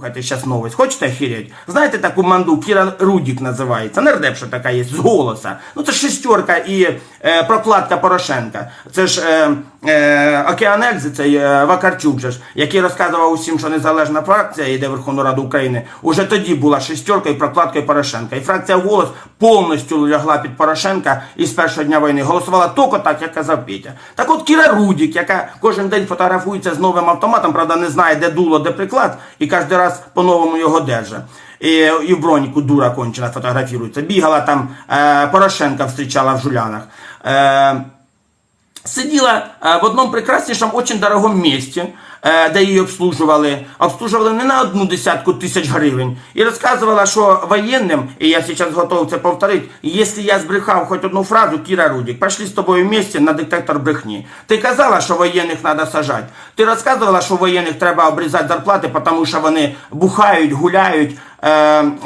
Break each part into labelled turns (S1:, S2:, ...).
S1: Слухайте зараз новость. Хочете охереть? Знаєте таку манду Кіра Рудік називається. Нардепша така є з голоса. Ну це ж шестерка і е, прокладка Порошенка. Це ж е, е, Океан Ельзи, цей е, Вакарчук, же ж, який розказував усім, що незалежна фракція йде в Верховну Раду України. Уже тоді була шестерка і прокладкою Порошенка. І фракція голос повністю лягла під Порошенка і з першого дня війни голосувала тільки так, як казав Петя. Так от Кіра Рудік, яка кожен день фотографується з новим автоматом, правда, не знає, де дуло, де приклад, і кожен раз по-новому його держить. І, і в броніку дура кончена фотографірується. Бігала там е, Порошенка встрічала в жулянах. Е, сиділа е, в одному прекраснішому, очень дорогому місці, е, де її обслужували. Обслужували не на одну десятку тисяч гривень. І розказувала, що воєнним, і я зараз готовий це повторити, якщо я збрехав хоч одну фразу, Кіра Рудік, пішли з тобою вместе на диктатор брехні. Ти казала, що воєнних треба сажати. Ти розказувала, що воєнних треба обрізати зарплати, тому що вони бухають, гуляють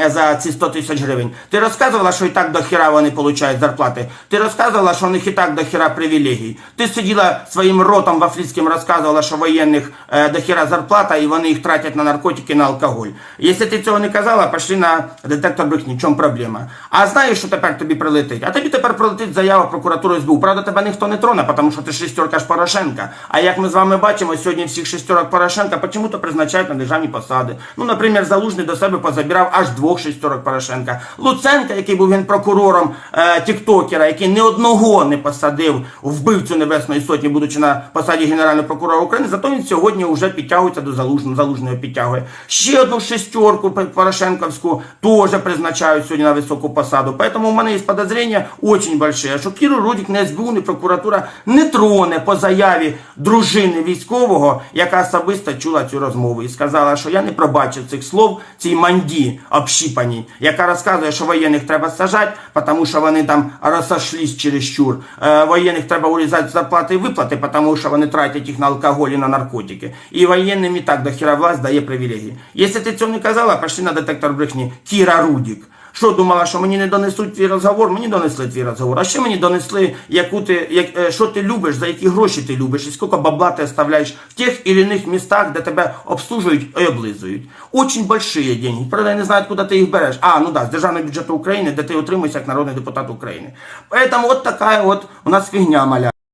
S1: за ці 100 тисяч гривень. Ти розказувала, що і так до хіра вони получають зарплати. Ти розказувала, що у них і так до хіра привілегій. Ти сиділа своїм ротом вафліцьким, розказувала, що воєнних е, до хіра зарплата і вони їх тратять на наркотики, на алкоголь. Якщо ти цього не казала, пішли на детектор брехні. В чому проблема? А знаєш, що тепер тобі прилетить? А тобі тепер прилетить заява в прокуратуру СБУ. Правда, тебе ніхто не троне, тому що ти шестерка ж Порошенка. А як ми з вами бачимо, сьогодні всіх шестерок Порошенка почему-то призначають на державні посади. Ну, наприклад, Залужний до себе позабирав аж двох шестерок Порошенка. Луценка, який був генпрокурором е, Тіктокера, який ні одного не посадив вбивцю Небесної Сотні, будучи на посаді Генерального прокурора України, зато він сьогодні вже підтягується до Залужного, Залужного підтягує. Ще одну шестерку Порошенковську теж призначають сьогодні на високу посаду. Поэтому у мене є подозрення очень большое, що Кіру Рудік не СБУ, не прокуратура не троне по заяві дружини військового, яка особисто чула цю розмову і сказала, що я не пробачив цих слов цій манді общіпаній, яка розказує, що воєнних треба сажати, тому що вони там розсошлись чересчур. Е, воєнних треба урізати зарплати і виплати, тому що вони тратять їх на алкоголь і на наркотики. І воєнним і так до хіра власть дає привілегії. Якщо ти цього не казала, пішли на детектор брехні. Кіра Рудік. Що думала, що мені не донесуть твій розговор? Мені донесли твій розговор. А ще мені донесли, яку ти, як, е, що ти любиш, за які гроші ти любиш, і скільки бабла ти оставляєш в тих і іних містах, де тебе обслужують і облизують. Очень большие деньги. Правда, я не знаю, куди ти їх береш. А, ну да, з державного бюджету України, де ти отримуєшся як народний депутат України. Поэтому от така от у нас фігня маля.